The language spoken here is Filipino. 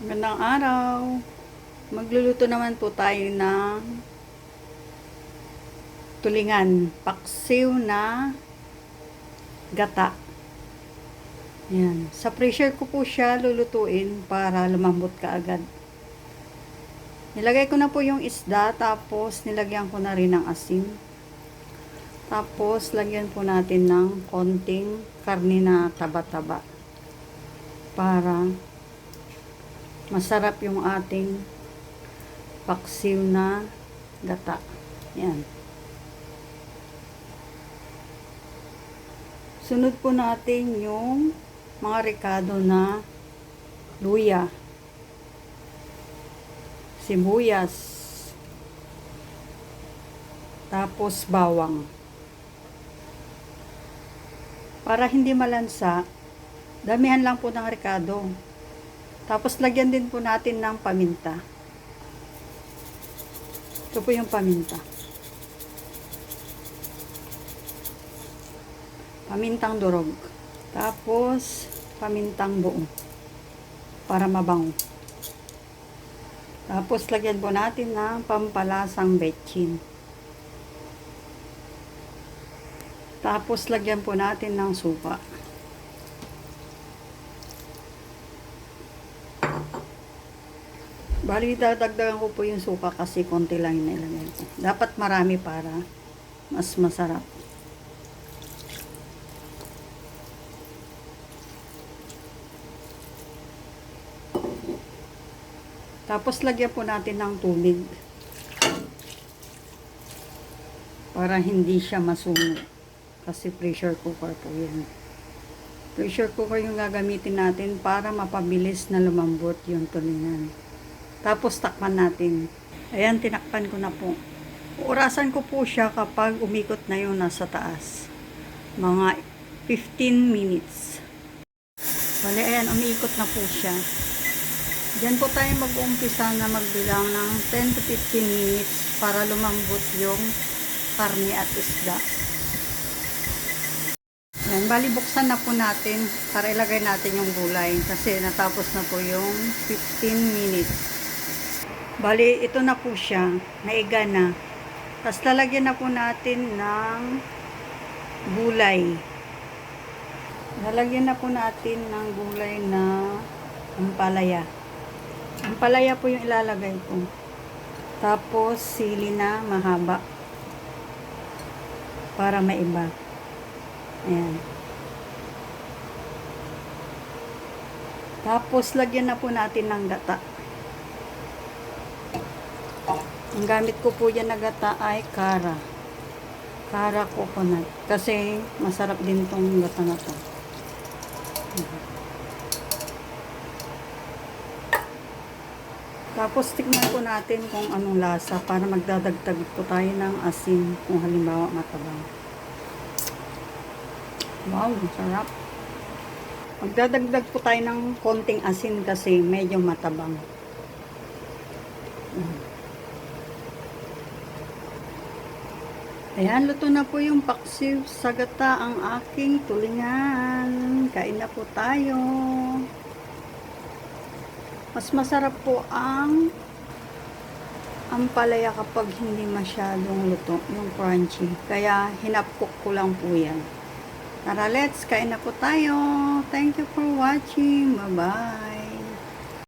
Magandang araw. Magluluto naman po tayo ng tulingan, paksiw na gata. Yan. Sa pressure ko po siya lulutuin para lumambot ka agad. Nilagay ko na po yung isda, tapos nilagyan ko na rin ng asin. Tapos, lagyan po natin ng konting karni na taba-taba. Para masarap yung ating paksiw na gata. Yan. Sunod po natin yung mga rekado na luya, sibuyas, tapos bawang. Para hindi malansa, damihan lang po ng rekado. Tapos lagyan din po natin ng paminta. Ito po yung paminta. Pamintang durog. Tapos pamintang buo. Para mabango. Tapos lagyan po natin ng pampalasang betchin. Tapos lagyan po natin ng suka. Bali, dadagdagan ko po yung suka kasi konti lang yung nilagay ko. Dapat marami para mas masarap. Tapos lagyan po natin ng tubig. Para hindi siya masunog. Kasi pressure cooker po yan. Pressure cooker yung gagamitin natin para mapabilis na lumambot yung tulingan. Tapos takpan natin. Ayan, tinakpan ko na po. Orasan ko po siya kapag umikot na yung nasa taas. Mga 15 minutes. Bale, ayan, umiikot na po siya. Diyan po tayo mag-uumpisa na magbilang ng 10 to 15 minutes para lumambot yung karne at isda. Ayan, bali buksan na po natin para ilagay natin yung gulay kasi natapos na po yung 15 minutes. Bali, ito na po siya. Naiga na. Tapos lalagyan na po natin ng gulay. Lalagyan na po natin ng gulay na ampalaya. Ampalaya po yung ilalagay ko. Tapos sili na mahaba. Para maiba. Ayan. Tapos lagyan na po natin ng gata. Ang gamit ko po yan na gata ay kara. Kara coconut. Kasi masarap din tong gata na to. Tapos tignan po natin kung anong lasa para magdadagdag po tayo ng asin kung halimbawa matabang. Wow, sarap. Magdadagdag po tayo ng konting asin kasi medyo matabang. Ayan, luto na po yung paksiw sa gata ang aking tulingan. Kain na po tayo. Mas masarap po ang ampalaya kapag hindi masyadong luto, yung crunchy. Kaya hinapkok ko lang po yan. Tara, let's kain na po tayo. Thank you for watching. Bye-bye.